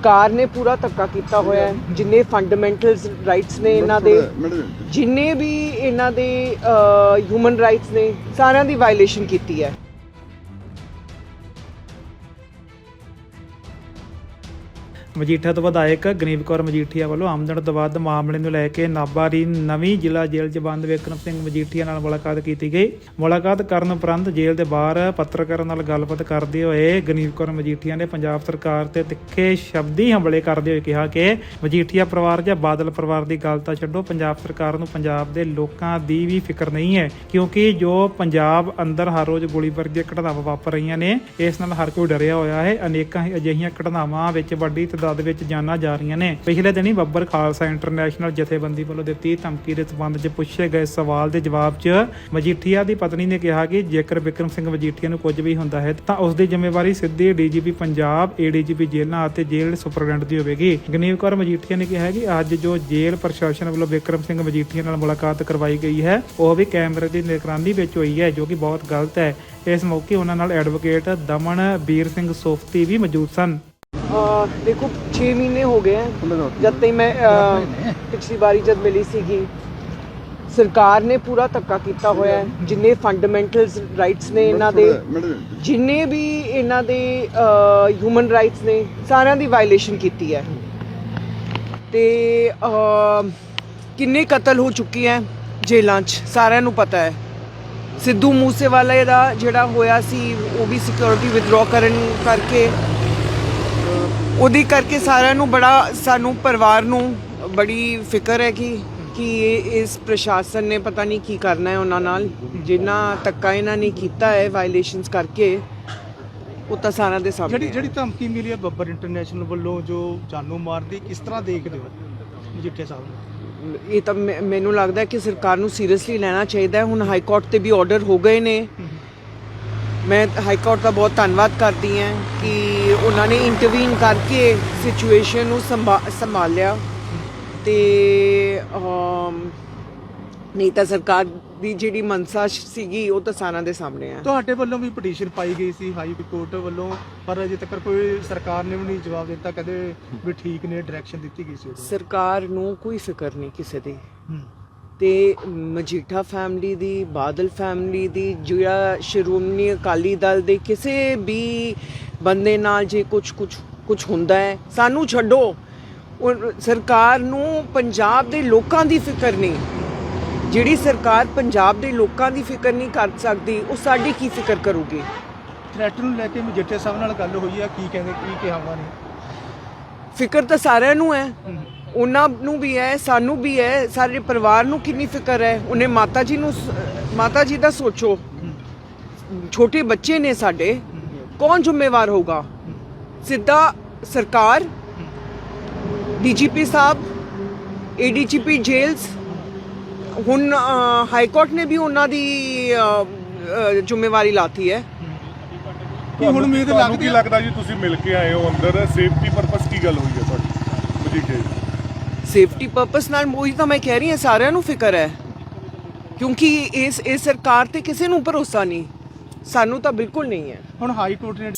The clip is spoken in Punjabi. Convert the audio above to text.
ਸਰਕਾਰ ਨੇ ਪੂਰਾ ਧੱਕਾ ਕੀਤਾ ਹੋਇਆ ਹੈ। ਜਿੰਨੇ ਫੰਡਾਮੈਂਟਲਸ ਰਾਈਟਸ ਨੇ ਇਹਨਾਂ ਦੇ ਜਿੰਨੇ ਵੀ ਇਹਨਾਂ ਦੇ ਹਿਊਮਨ ਰਾਈਟਸ ਨੇ ਸਾਰਿਆਂ ਦੀ ਵਾਇਲੇਸ਼ਨ ਕੀਤੀ ਹੈ। ਮਜੀਠਾ ਤੋਂ ਵਿਧਾਇਕ ਗਨੀਵ ਕੌਰ ਮਜੀਠੀਆ ਵੱਲੋਂ ਆਮਦਨ ਦਵਾਦ ਮਾਮਲੇ ਨੂੰ ਲੈ ਕੇ ਨਾਭਾ ਦੀ ਨਵੀਂ ਜ਼ਿਲ੍ਹਾ ਜੇਲ੍ਹ 'ਚ ਬੰਦ ਵਿਕਰਮ ਸਿੰਘ ਮਜੀਠੀਆ ਨਾਲ ਮੁਲਾਕਾਤ ਕੀਤੀ ਗਈ। ਮੁਲਾਕਾਤ ਕਰਨ ਉਪਰੰਤ ਜੇਲ੍ਹ ਦੇ ਬਾਹਰ ਪੱਤਰਕਾਰਾਂ ਨਾਲ ਗੱਲਬਾਤ ਕਰਦੇ ਹੋਏ ਗਨੀਵ ਕੌਰ ਮਜੀਠੀਆ ਨੇ ਪੰਜਾਬ ਸਰਕਾਰ ਤੇ ਤਿੱਖੇ ਸ਼ਬਦੀ ਹਮਲੇ ਕਰਦੇ ਹੋਏ ਕਿਹਾ ਕਿ ਮਜੀਠੀਆ ਪਰਿਵਾਰ ਜਾਂ ਬਾਦਲ ਪਰਿਵਾਰ ਦੀ ਗੱਲ ਤਾਂ ਛੱਡੋ, ਪੰਜਾਬ ਸਰਕਾਰ ਨੂੰ ਪੰਜਾਬ ਦੇ ਲੋਕਾਂ ਦੀ ਵੀ ਫਿਕਰ ਨਹੀਂ ਹੈ, ਕਿਉਂਕਿ ਜੋ ਪੰਜਾਬ ਅੰਦਰ ਹਰ ਰੋਜ਼ ਗੋਲੀ ਵਰਗੀਆਂ ਘਟਨਾਵਾਂ ਵਾਪਰ ਰਹੀਆਂ ਨੇ, ਇਸ ਨਾਲ ਹਰ ਕੋਈ ਡਰਿਆ ਹੋਇਆ ਹੈ। ਅਨੇਕਾਂ ਅਜਿਹੀਆਂ ਘਟਨਾਵਾਂ ਵਿੱਚ ਵੱਡੀ ਤਦਾਦ ਵਿੱਚ ਜਾਨਾਂ ਜਾ ਰਹੀਆਂ ਨੇ। ਪਿਛਲੇ ਦਿਨੀ ਬੱਬਰ ਖਾਲਸਾ ਇੰਟਰਨੈਸ਼ਨਲ ਜਥੇਬੰਦੀ ਵੱਲੋਂ ਦਿੱਤੀ ਧਮਕੀ ਦੇ ਸਬੰਧ 'ਚ ਪੁੱਛੇ ਗਏ ਸਵਾਲ ਦੇ ਜਵਾਬ 'ਚ ਮਜੀਠੀਆ ਦੀ ਪਤਨੀ ਨੇ ਕਿਹਾ ਕਿ ਜੇਕਰ ਵਿਕਰਮ ਸਿੰਘ ਮਜੀਠੀਆ ਨੂੰ ਕੁਝ ਵੀ ਹੁੰਦਾ ਹੈ ਤਾਂ ਉਸ ਦੀ ਜ਼ਿੰਮੇਵਾਰੀ ਸਿੱਧੀ ਡੀਜੀਪੀ ਪੰਜਾਬ, ਏਡੀਜੀਪੀ ਜੇਲ੍ਹਾਂ ਅਤੇ ਜੇਲ੍ਹ ਸੁਪਰਡੈਂਟ ਦੀ ਹੋਵੇਗੀ। ਗਨੀਵ ਕੌਰ ਮਜੀਠੀਆ ਨੇ ਕਿਹਾ ਕਿ ਅੱਜ ਜੋ ਜੇਲ੍ਹ ਪ੍ਰਸ਼ਾਸਨ ਵੱਲੋਂ ਵਿਕਰਮ ਸਿੰਘ ਮਜੀਠੀਆ ਨਾਲ ਮੁਲਾਕਾਤ ਕਰਵਾਈ ਗਈ ਹੈ, ਉਹ ਵੀ ਕੈਮਰੇ ਦੀ ਨਿਗਰਾਨੀ ਵਿੱਚ ਹੋਈ ਹੈ, ਜੋ ਕਿ ਬਹੁਤ ਗਲਤ ਹੈ। ਇਸ ਮੌਕੇ ਉਹਨਾਂ ਨਾਲ ਐਡਵੋਕੇਟ ਦਮਨ, ਵੀਰ ਸਿੰਘ ਸੋਫਤੀ ਵੀ ਮੌਜੂਦ ਸਨ। ਦੇਖੋ 6 ਮਹੀਨੇ ਹੋ ਗਏ ਹੈ ਜਦ ਤੱਕ ਮੈਂ ਪਿਛਲੀ ਵਾਰੀ ਜਦ ਮਿਲੀ ਸੀਗੀ ਸਰਕਾਰ ਨੇ ਪੂਰਾ ਧੱਕਾ ਕੀਤਾ ਹੋਇਆ ਹੈ ਜਿੰਨੇ ਫੰਡਾਮੈਂਟਲਸ ਰਾਈਟਸ ਨੇ ਇਹਨਾਂ ਦੇ ਜਿੰਨੇ ਵੀ ਇਹਨਾਂ ਦੇ ਹਿਊਮਨ ਰਾਈਟਸ ਨੇ ਸਾਰਿਆਂ ਦੀ ਵਾਇਲੇਸ਼ਨ ਕੀਤੀ ਹੈ। ਤੇ ਕਿੰਨੇ ਕਤਲ ਹੋ ਚੁੱਕੇ ਹੈ ਜੇਲ੍ਹਾਂ 'ਚ ਸਾਰਿਆਂ ਨੂੰ ਪਤਾ ਹੈ। ਸਿੱਧੂ ਮੂਸੇਵਾਲੇ ਦਾ ਜਿਹੜਾ ਹੋਇਆ ਸੀ ਉਹ ਵੀ ਸਿਕਿਉਰਿਟੀ ਵਿਦਡਰਾ ਕਰਨ ਕਰਕੇ ਉਹਦੀ ਕਰਕੇ ਸਾਰਿਆਂ ਨੂੰ ਬੜਾ ਸਾਨੂੰ ਪਰਿਵਾਰ ਨੂੰ ਬੜੀ ਫਿਕਰ ਹੈ ਕਿ ਕਿ ਇਹ- ਇਸ ਪ੍ਰਸ਼ਾਸਨ ਨੇ ਪਤਾ ਨਹੀਂ ਕੀ ਕਰਨਾ ਹੈ ਉਹਨਾਂ ਨਾਲ। ਜਿੰਨਾ ਧੱਕਾ ਇਹਨਾਂ ਨੇ ਕੀਤਾ ਹੈ ਵਾਇਲੇਸ਼ਨਸ ਕਰਕੇ ਉਹ ਤਾਂ ਸਾਰਿਆਂ ਦੇ ਸਾਹਮਣੇ ਜਿਹੜੀ। ਜਿਹੜੀ ਧਮਕੀ ਮਿਲੀ ਹੈ ਬੱਬਰ ਇੰਟਰਨੈਸ਼ਨਲ ਵੱਲੋਂ ਜੋ ਜਾਨੋਂ ਮਾਰਦੀ ਕਿਸ ਤਰ੍ਹਾਂ ਦੇਖਦੇ ਹੋ ਮਜੀਠੀਆ ਸਾਹਿਬ ਨੂੰ? ਇਹ ਤਾਂ ਮੈਨੂੰ ਲੱਗਦਾ ਕਿ ਸਰਕਾਰ ਨੂੰ ਸੀਰੀਅਸਲੀ ਲੈਣਾ ਚਾਹੀਦਾ ਹੈ। ਹੁਣ ਹਾਈ ਕੋਰਟ ਤੇ ਵੀ ਆਰਡਰ ਹੋ ਗਏ ਨੇ। ਮੈਂ ਹਾਈ ਕੋਰਟ ਦਾ ਬਹੁਤ ਧੰਨਵਾਦ ਕਰਦੀ ਹਾਂ ਕਿ ਉਹਨਾਂ ਨੇ ਇੰਟਰਵੀਨ ਕਰਕੇ ਸਿਚੁਏਸ਼ਨ ਨੂੰ ਸੰਭਾ- ਸੰਭਾਲਿਆ ਤੇ ਨਹੀਂ ਤਾਂ ਸਰਕਾਰ ਦੀ ਜਿਹੜੀ ਮਨਸਾ ਸੀਗੀ ਉਹ ਤਾਂ ਸਾਰਿਆਂ ਦੇ ਸਾਹਮਣੇ ਹੈ ਤੁਹਾਡੇ ਵੱਲੋਂ ਵੀ ਪਟੀਸ਼ਨ ਪਾਈ ਗਈ ਸੀ ਹਾਈ ਕੋਰਟ ਵੱਲੋਂ ਪਰ ਅਜੇ ਤੱਕ ਕੋਈ ਸਰਕਾਰ ਨੇ ਵੀ ਨਹੀਂ ਜਵਾਬ ਦਿੱਤਾ ਕਦੇ ਵੀ ਠੀਕ ਨੇ ਡਾਇਰੈਕਸ਼ਨ ਦਿੱਤੀ ਗਈ ਸੀ। ਸਰਕਾਰ ਨੂੰ ਕੋਈ ਫਿਕਰ ਨਹੀਂ ਕਿਸੇ ਦੀ। ਤੇ ਮਜੀਠਾ ਫੈਮਿਲੀ ਦੀ ਬਾਦਲ ਫੈਮਿਲੀ ਦੀ ਜਿਹੜਾ ਸ਼੍ਰੋਮਣੀ ਅਕਾਲੀ ਦਲ ਦੇ ਕਿਸੇ ਵੀ ਬੰਦੇ ਨਾਲ ਜੇ ਕੁਝ ਕੁਝ ਕੁਝ ਹੁੰਦਾ ਹੈ ਸਾਨੂੰ ਛੱਡੋ। ਉਹ ਸਰਕਾਰ ਨੂੰ ਪੰਜਾਬ ਦੇ ਲੋਕਾਂ ਦੀ ਫਿਕਰ ਨਹੀਂ। ਜਿਹੜੀ ਸਰਕਾਰ ਪੰਜਾਬ ਦੇ ਲੋਕਾਂ ਦੀ ਫਿਕਰ ਨਹੀਂ ਕਰ ਸਕਦੀ ਉਹ ਸਾਡੀ ਕੀ ਫਿਕਰ ਕਰੂਗੀ? ਥ੍ਰੈਟ ਨੂੰ ਲੈ ਕੇ ਮਜੀਠੀਆ ਸਾਹਿਬ ਨਾਲ ਗੱਲ ਹੋਈ ਆ ਕੀ ਕਹਿੰਦੇ ਕੀ ਕਿਹਾ ਉਹਨਾਂ ਨੇ? ਫਿਕਰ ਤਾਂ ਸਾਰਿਆਂ ਨੂੰ ਹੈ। ਉਹਨਾਂ ਨੂੰ ਵੀ ਹੈ ਸਾਨੂੰ ਵੀ ਹੈ ਸਾਰੇ ਪਰਿਵਾਰ ਨੂੰ ਕਿੰਨੀ ਫਿਕਰ ਹੈ? ਉਹਨੇ ਮਾਤਾ ਜੀ ਨੂੰ ਮਾਤਾ ਜੀ ਦਾ ਸੋਚੋ। ਛੋਟੇ ਬੱਚੇ ਨੇ ਸਾਡੇ ਕੌਣ ਜ਼ਿੰਮੇਵਾਰ ਹੋਗਾ ਸਿੱਧਾ ਸਰਕਾਰ ਡੀਜੀਪੀ ਸਾਹਿਬ ਏਡੀਜੀਪੀ ਜੇਲਸ ਹੁਣ ਹਾਈ ਕੋਰਟ ਨੇ ਵੀ ਉਹਨਾਂ ਦੀ ਜ਼ਿੰਮੇਵਾਰੀ ਲਾਤੀ ਹੈ। ਕੀ ਹੁਣ ਉਮੀਦ ਲੱਗਦੀ ਲੱਗਦਾ ਜੀ ਤੁਸੀਂ ਮਿਲ ਕੇ ਆਏ ਹੋ ਅੰਦਰ? ਸੇਫਟੀ ਪਰਪਸ ਕੀ ਗੱਲ ਹੋਈ ਹੈ ਤੁਹਾਡੀ? ਮਜੀਠੇ ਜੀ? ਸੇਫਟੀ ਪਰਪਸ ਨਾਲ, ਉਹੀ ਤਾਂ ਮੈਂ ਕਹਿ ਰਹੀ ਹਾਂ, ਸਾਰਿਆਂ ਨੂੰ ਫਿਕਰ ਹੈ। ਕਿਉਂਕਿ ਇਸ ਇਸ ਸਰਕਾਰ ਤੇ ਕਿਸੇ ਨੂੰ ਭਰੋਸਾ ਨਹੀਂ। ਸਾਨੂੰ ਤਾਂ ਬਿਲਕੁਲ ਨਹੀਂ ਹੈ। ਹੁਣ ਹਾਈ ਕੋਰਟ ਨੇ